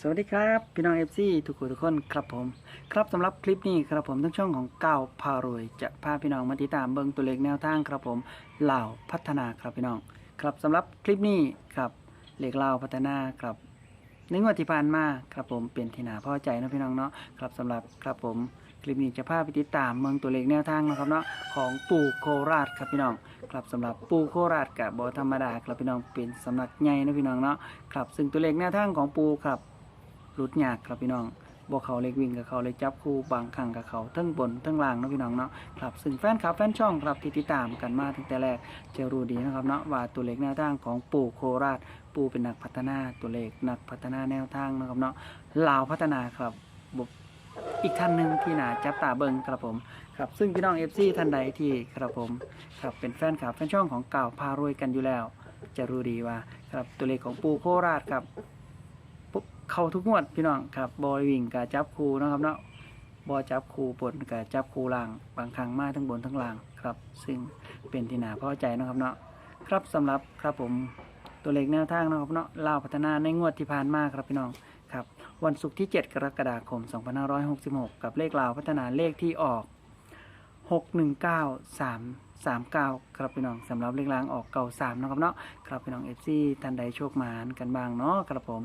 สวัสดีครับ พี่น้องเอฟซีทุกคนทุกคนครับผม ครับสำหรับคลิปนี้ครับผมทั้งช่องของก้าวพารวย จะพาพี่น้องมาติดตามเบิ้งตัวเลขแนวทางครับผมเหล่าพัฒนาครับพี่น้อง ครับสำหรับคลิปนี้ครับเลขเหล่าพัฒนาครับในงวดที่ผ่านมาครับผมเป็นที่น่าพอใจนะพี่น้องเนาะครับสำหรับครับผมคลิปนี้จะพาไปติดตามเมืองตัวเลขแนวทางนะครับเนาะของปู่โคราชครับพี่น้อง ครับสำหรับปูโคราชกับบธรรมดาครับพี่น้องเป็นสำนักใหญ่นะพี่น้องเนาะครับซึ่งตัวเลขแนวทางของปูครับ รุดยากครับพี่น้องบอกเขาเล็กวิ่งกับเขาเลยจับคู่บางครั้งกับเขาทั้งบนทั้งล่างนะพี่น้องเนาะครับซึ่งแฟนคลับแฟนช่องครับที่ติดตามกันมาตั้งแต่แรกจะรู้ดีนะครับเนาะว่าตัวเลขแนวทางของปูโคราช ปูเป็นนักพัฒนาตัวเลขนักพัฒนาแนวทางนะครับเนาะลาวพัฒนาครับบอีกท่านหนึ่งที่หนาจับตาเบิงครับผมครับซึ่งพี่น้องเอฟซีท่านใดที่ครับผมครับเป็นแฟนคลับแฟนช่องของเก่าพารวยกันอยู่แล้ว จะรู้ดีว่าครับตัวเลขของปูโคราชครับ เข้าทุกงวดพี่น้องครับบอยวิ่งกับจับคูนะครับเนาะบอจับคูบนกับจับคูล่างบางครั้งมาทั้งบนทั้งล่างครับ ซึ่งเป็นที่น่าพอใจนะครับเนาะครับสำหรับครับผมตัวเลขแนวทางนะครับเนาะลาวพัฒนาในงวดที่ผ่านมาครับพี่น้องครับวันศุกร์ที่ 7 กรกฎาคม 2566 กับเลขลาวพัฒนาเลขที่ออกหกหนึ่งเก้าสามสามเก้าครับพี่น้องสำหรับเลขล้างออกเก่าสามนะครับเนาะครับพี่น้องเอฟซีท่านใดโชคมานกันบ้างเนาะครับผม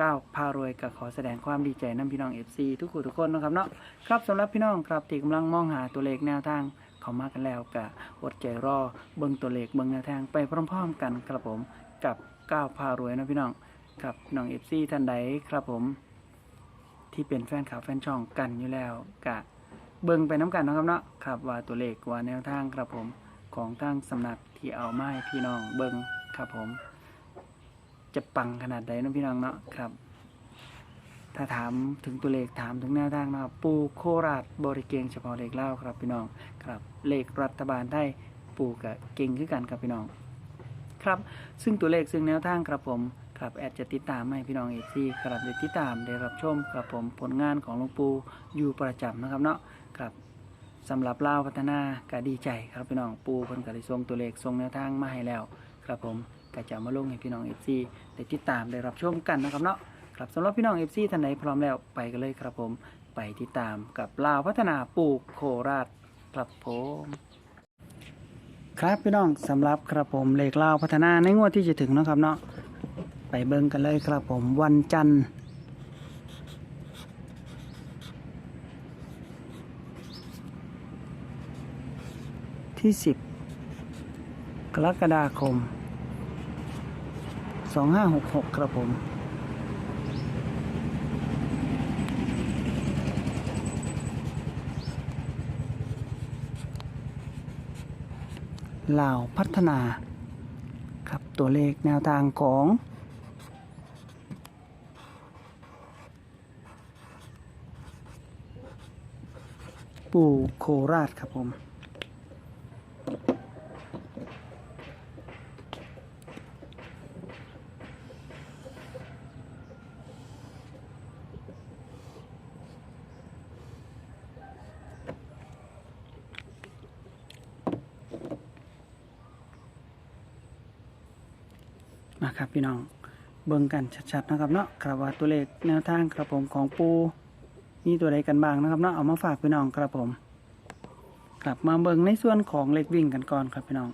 ครับก้าพารวยก็ขอแสดงความดีใจนํพี่น้องเอฟซีทุกคนทุกคนนะครับเนาะครับสำหรับพี่น้องครับที่กำลังมองหาตัวเลขแนวทางเขามากันแล้วก็อดใจรอเบิ่งตัวเลขเบิ่งแนวทางไปพร้อมๆกันครับผมกับก้าพารวยนะพี่น้องครับพี่น้องเอฟซีท่านใดครับผม ที่เป็นแฟนคลับแฟนช่องกันอยู่แล้วกะเบิ่งไปน้ำกันนะครับเนาะครับว่าตัวเลขว่าแนวทางครับผมของทางสำนักที่เอาไม้พี่น้องเบิ่งครับผม จะปังขนาดใดเนะพี่น้องเนาะครับ ถ้าถามถึงตัวเลขถามถึงแนวทางนะครับ ปูโคราชบริเกงเฉพาะเลขเล่าครับพี่น้องครับ เลขรัฐบาลได้ปูกับเก่งขึ้นกันครับพี่น้อง ครับซึ่งตัวเลขซึ่งแนวทางครับผมครับแอดจะติดตามให้พี่น้องเอซีครับได้ติดตามได้รับชมครับผมผลงานของหลวงปู่อยู่ประจำนะครับเนาะครับสำหรับเล่าวพัฒนาก็ดีใจครับพี่น้องปูเพิ่นก็ได้ส่งตัวเลขส่งแนวทางมาให้แล้ว ครับผม ก็จะมาลงให้พี่น้องเอฟซีได้ติดตามได้รับชมกันนะครับเนาะครับสำหรับพี่น้องเอฟซีท่านไหนพร้อมแล้วไปกันเลยครับผมไปติดตามกับลาวพัฒนาปลูกโคราชครับผมครับพี่น้องสำหรับครับผมเลขลาวพัฒนาในงวดที่จะถึงนะครับเนาะไปเบิ่งกันเลยครับผมวันจันทร์ที่ 10 กรกฎาคม 2566ครับผมลาวพัฒนา ครับตัวเลขแนวทางของปู่โคราชครับผม นะครับพี่น้องเบิ่งกันชัดๆนะครับเนาะครับว่าตัวเลขแนวทางครับผมของปูมีตัวใดกันบ้างนะครับเนาะเอามาฝากพี่น้องครับผมกลับมาเบิ่งในส่วนของเลขวิ่งกันก่อนครับพี่น้อง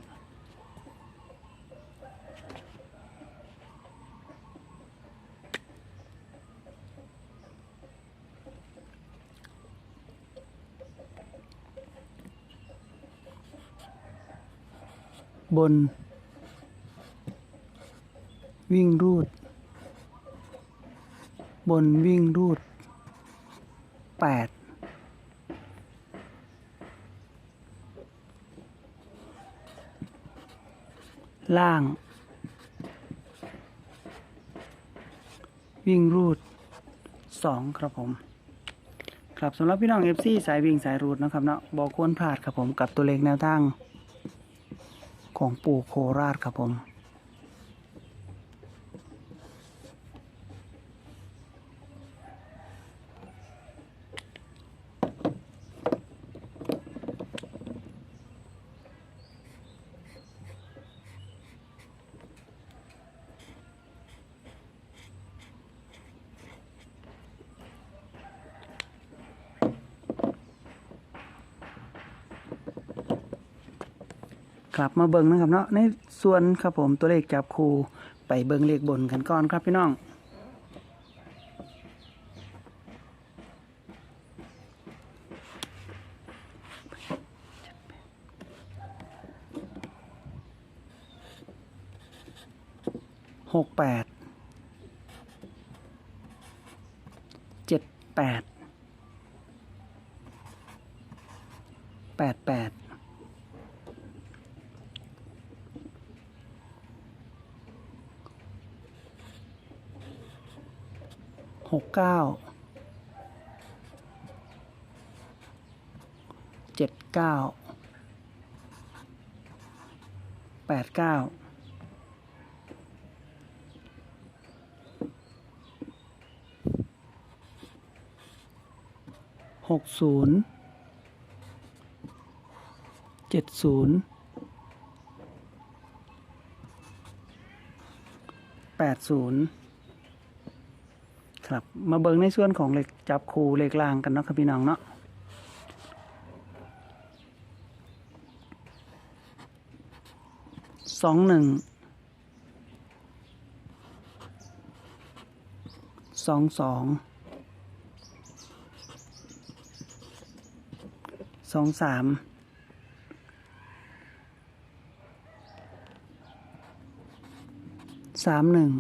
บน วิ่งรูด บนวิ่งรูดแปดล่าง วิ่งรูดสองครับผม ครับสำหรับพี่น้องเอฟซีสายวิ่งสายรูดนะครับเนาะบอกควรพลาดครับผมกับตัวเลขแนวทาง ของปู่โคราชครับผม ครับมาเบิ่งนะครับเนาะในส่วนครับผมตัวเลขจับคู่ไปเบิ่งเลขบนกันก่อนครับพี่น้องหกแปดเจ็ดแปด แปดแปด หกเก้าเจ็ดเก้าแปดเก้าหกศูนย์เจ็ดศูนย์แปดศูนย์ ครับ มาเบิ่งในส่วนของเหล็กจับคูเหล็กรางกันเนาะครับพี่น้องเนาะสองหนึ่งสองสองสองสามสามหนึ่ง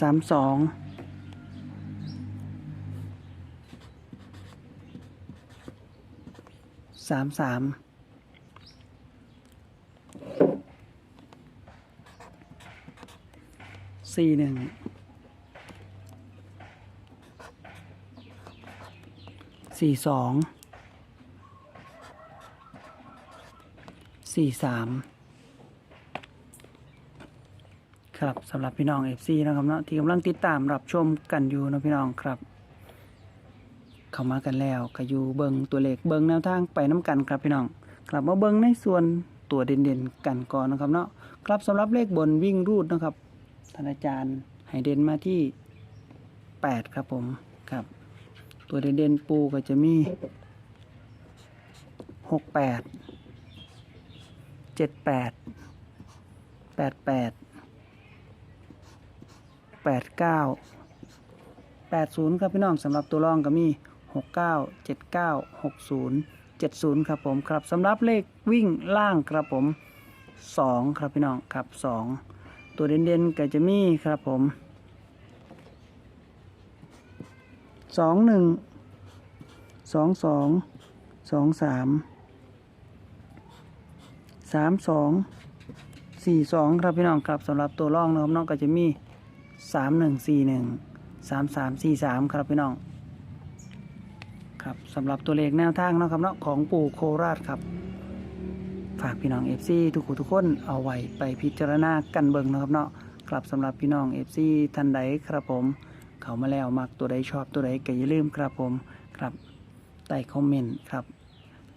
สามสองสามสามสี่หนึ่งสี่สองสี่สาม ครับสำหรับพี่น้องเอฟซีนะครับเนาะที่กำลังติดตามรับชมกันอยู่นะพี่น้องครับ เข้ามากันแล้วก็อยู่เบิงตัวเลขเบิงแนวทางไปน้กันครับพี่น้องกลับมาเบิงในส่วนตัวเด่นๆกันก่อนนะครับเนาะครับสำหรับเลขบนวิ่งรูดนะครับท่านอาจารย์ให้เด่นมาที่ 8 ครับผมครับ ตัวเด่นๆปูก็จะมี 68 78 88 แปดเก้าแปดศูนย์ครับพี่น้องสำหรับตัวรองก็มีหกเก้าเจ็ดเก้าหกศูนย์เจ็ดศูนย์ครับผมครับสำหรับเลขวิ่งล่างครับผมสองครับพี่น้องครับสองตัวเด่นๆก็จะมีครับผมสองหนึ่งสองสองสองสามสามสองสี่สองครับพี่น้องครับสำหรับตัวร่องนะครับน้องก็จะมี สามหนึ่งสี่หนึ่งสามสามสี่สามครับพี่น้อง ครับสำหรับตัวเลขแนวทางนะครับเนาะของปู่โคราชครับฝากพี่น้องเอฟซีทุกคนทุกคนเอาไว้ไปพิจารณากันเบิ่งนาะครับเนาะครับสำหรับพี่น้องเอฟซีท่านใดครับผม เขามาแล้วมักตัวใดชอบตัวใดก็อย่าลืมครับผมครับใต้คอมเมนต์ครับ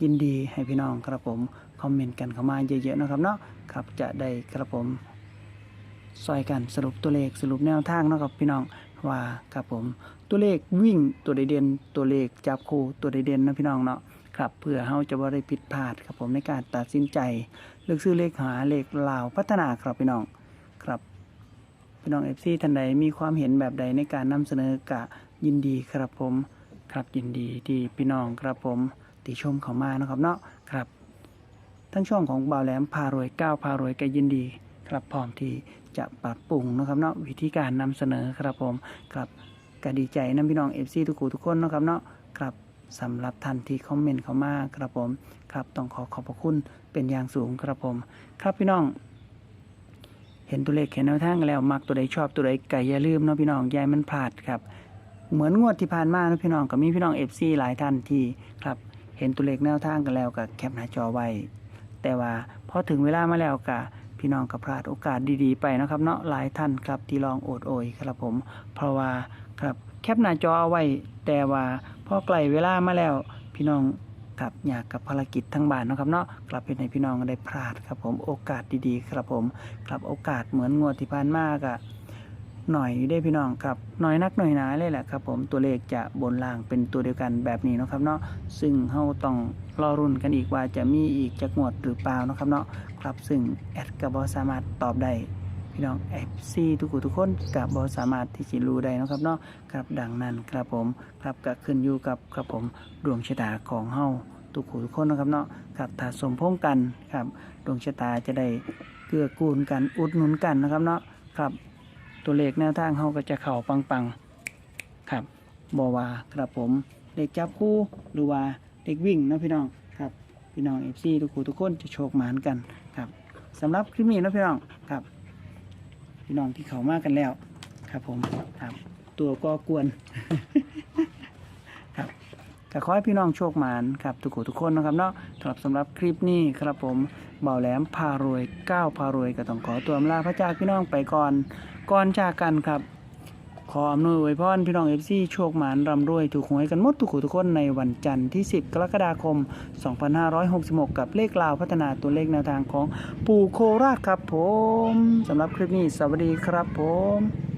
ยินดีให้พี่น้องครับผมคอมเมนต์กันเข้ามาเยอะๆนะครับเนาะครับจะได้ครับผม ซอยกันสรุปตัวเลขสรุปแนวทางเนาะครับพี่น้องว่าครับผมตัวเลขวิ่งตัวใดเด่นตัวเลขจับคู่ตัวใดเด่นนะพี่น้องเนาะครับเพื่อเฮาจะบ่ได้ผิดพลาดครับผมในการตัดสินใจเลือกซื้อเลขหาเลขลาวพัฒนาครับพี่น้องครับพี่น้องเอฟซีท่านใดมีความเห็นแบบใดในการนำเสนอกะยินดีครับผมครับยินดีที่พี่น้องครับผมติชมเข้ามานะครับเนาะครับทั้งช่องของบ่าวแหลมพารวยก้าวพารวยก็ยินดี ครับพร้อมที่จะปรับปรุงนะครับเนาะวิธีการนำเสนอครับผมครับก็ดีใจนะพี่น้องเอฟซีทุกคู่ทุกคนนะครับเนาะครับสำหรับท่านที่คอมเมนต์เข้ามาครับผมครับต้องขอขอบพระคุณเป็นอย่างสูงครับผม ครับพี่น้องเห็นตัวเลขเห็นแนวทางกันแล้วมักตัวใดชอบตัวใดไก่อย่าลืมเนาะพี่น้องยายมันพลาดครับ เหมือนงวดที่ผ่านมานะพี่น้องก็มีพี่น้องเอฟซีหลายท่านที่ครับ เห็นตัวเลขแนวทางกันแล้วก็แคปหน้าจอไว้แต่ว่าพอถึงเวลามาแล้วกะ พี่น้องก็พลาดโอกาสดีๆไปนะครับเนาะหลายท่านครับที่ลองโอดโอยครับผม เพราะว่าครับแคปหน้าจอเอาไว้ แต่ว่าพอไกลเวลามาแล้ว พี่น้องครับอยากกับภารกิจทั้งบ้านนะครับเนาะกลับไปในให้พี่น้องได้พลาดครับผมโอกาสดีๆ ครับผมครับโอกาสเหมือนงวดที่ผ่านมากอะ หน่อยอยู่ได้พี่น้องครับหน่อยนักหน่อยหนาเลยแหละครับผมตัวเลขจะบนล่างเป็นตัวเดียวกันแบบนี้นะครับเนาะซึ่งเฮาต้องรอรุ่นกันอีกว่าจะมีอีกจักงวดหรือเปล่านะครับเนาะครับซึ่งแอดก็บ่สามารถตอบได้พี่น้อง FC ทุกคนทุกคนก็บ่สามารถที่จะรู้ได้นะครับเนาะครับดังนั้นครับผมครับก็ขึ้นอยู่กับครับผมดวงชะตาของเฮาทุกคนทุกคนนะครับเนาะครับถ้าสมพงกันครับดวงชะตาจะได้เกื้อกูลกันอุดหนุนกันนะครับเนาะครับ ตัวเลขแนวทางเขาก็จะเข่าปังๆครับบอว่าครับผมเด็กจับคู่หรือว่าเด็กวิ่งนะพี่น้องครับพี่น้องเอฟซีทุกคู่ทุกคนจะโชคหมานกันครับสำหรับคลิปนี้นะพี่น้องครับ พี่น้องที่เขามากกันแล้ว ครับผมครับตัวก็กวน ก็ขอให้พี่น้องโชคหมานครับทุกคนทุกคนนะครับเนาะสำหรับสำหรับคลิปนี้ครับผมเบาแหลมพารวยก้าวพารวยก็ต้องขอตัวลาพระเจ้าพี่น้องไปก่อนก่อนจากกันครับ ขออำนวยอวยพรพี่น้องเอฟซีโชคหมานร่ำรวยถูกหวยกันหมดทุกคนทุกคนในวันจันทร์ที่ 10 กรกฎาคม 2566 กับเลขลาวพัฒนาตัวเลขแนวทางของปู่โคราชครับผมสำหรับคลิปนี้สวัสดีครับผม